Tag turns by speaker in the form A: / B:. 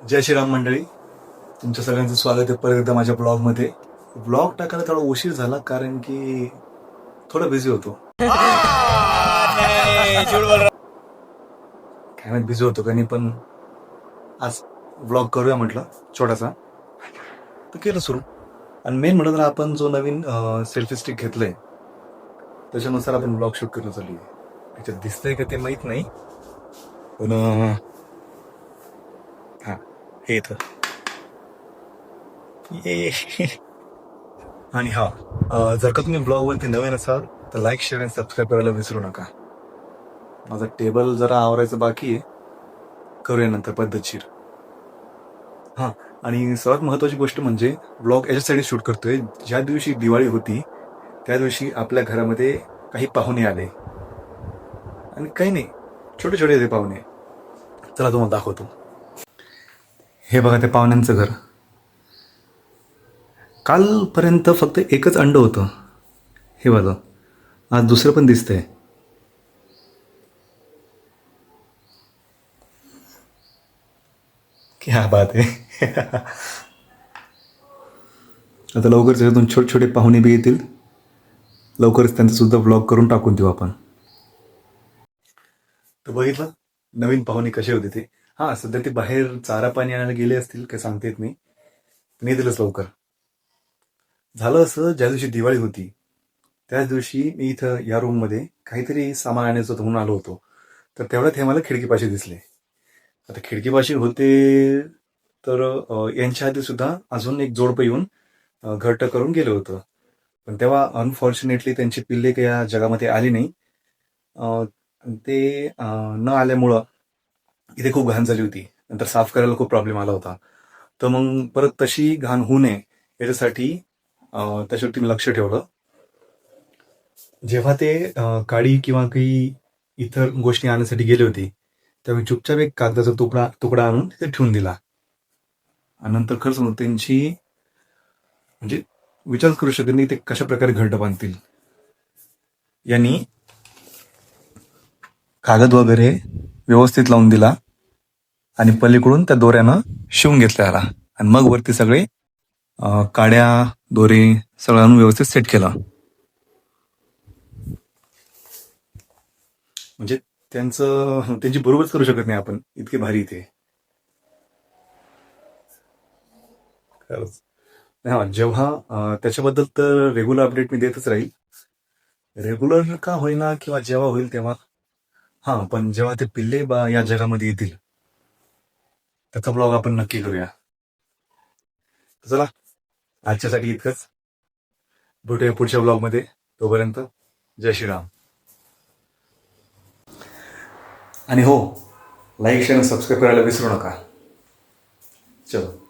A: जय श्रीराम मंडळी. तुमच्या सगळ्यांचं स्वागत आहे परत एकदा माझ्या ब्लॉगमध्ये. ब्लॉग टाकायला थोडा उशीर झाला कारण की थोडा बिझी होतो. काय माहीत बिझी होतो का नाही पण आज ब्लॉग करूया म्हटलं छोटासा. तर केलं सुरू. आणि मेन म्हणत आपण जो नवीन सेल्फी स्टिक घेतलंय त्याच्यानुसार आपण ब्लॉग शूट करणं चालू आहे. त्याच्यात दिसतंय का ते माहीत नाही. पण हे इथं. ये. आणि हा जर का तुम्ही ब्लॉगवरती नवीन असाल तर लाईक शेअर आणि सबस्क्राईब करायला विसरू नका. माझं टेबल जरा आवरायचं बाकी आहे. करूया नंतर पद्धतशीर. हा आणि सर्वात महत्वाची गोष्ट म्हणजे ब्लॉग याच्यासाठी शूट करतोय. ज्या दिवशी दिवाळी होती त्या दिवशी आपल्या घरामध्ये काही पाहुणे आले. आणि काही नाही छोटे छोटे ते पाहुणे. चला तुम्हाला दाखवतो. हे बघा ते पाहुण्यांचं घर. कालपर्यंत फक्त एकच अंड होतं. हे बघा. आज दुसरं पण दिसतंय. क्या बात आहे. आता लवकरच त्याच्यातून छोटे छोटे पाहुणे बी येतील. लवकरच त्यांचा सुद्धा ब्लॉग करून टाकून देऊ आपण. तर बघितलं? नवीन पाहुणे कसे होते ते. हा सध्या ते बाहेर चारा पाणी आणायला गेले असतील काय सांगता येत नाही. पण लवकर. झालं असं ज्या दिवशी दिवाळी होती त्याच दिवशी मी इथं या रूममध्ये काहीतरी सामान आणायचं होतं म्हणून आलो होतो. तर तेवढ्यात हे मला खिडकीपाशी दिसले. आता खिडकीपाशी होते तर यांच्या आधी सुद्धा अजून एक जोडपं येऊन घट्ट घरटं करून गेलं होतं. पण तेव्हा अनफॉर्च्युनेटली त्यांची पिल्ले काही या जगामध्ये आली नाही. ते न आल्यामुळं इथे खूप घाण झाली होती. नंतर साफ करायला खूप प्रॉब्लेम आला होता. तर मग परत तशी घाण होऊ नये याच्यासाठी त्याच्यावरती मी लक्ष ठेवलं. जेव्हा ते काळी काडी किंवा काही इतर गोष्टी आणण्यासाठी गेले होते तेव्हा मी चुपचाप एक कागदाचा तुकडा तुकडा आणून तिथे ठेवून दिला. आणि नंतर खरंच मग त्यांची म्हणजे विचार करू शकत नाही ते कशा प्रकारे घरट बांधतील. यांनी कागद वगैरे व्यवस्थित लावून दिला. आणि पलीकडून त्या दोऱ्यानं शिवून घेतला आला आणि मग वरती सगळे काड्या दोरे सगळं व्यवस्थित सेट केलं. म्हणजे त्यांचं त्यांची बरोबरच करू शकत नाही आपण. इतके भारी ते. खरंच. हा जेव्हा त्याच्याबद्दल तर रेग्युलर अपडेट मी देतच राहील. रेग्युलर का होईना किंवा जेव्हा होईल तेव्हा. हा पण जेव्हा ते पिल्ले बा या जगामध्ये येतील त्याचा ब्लॉग आपण नक्की करूया. चला आजच्यासाठी इतकंच. भेटूया पुढच्या ब्लॉगमध्ये तोपर्यंत जय श्रीराम. आणि हो लाईक शेअर सबस्क्राईब करायला विसरू नका. चलो.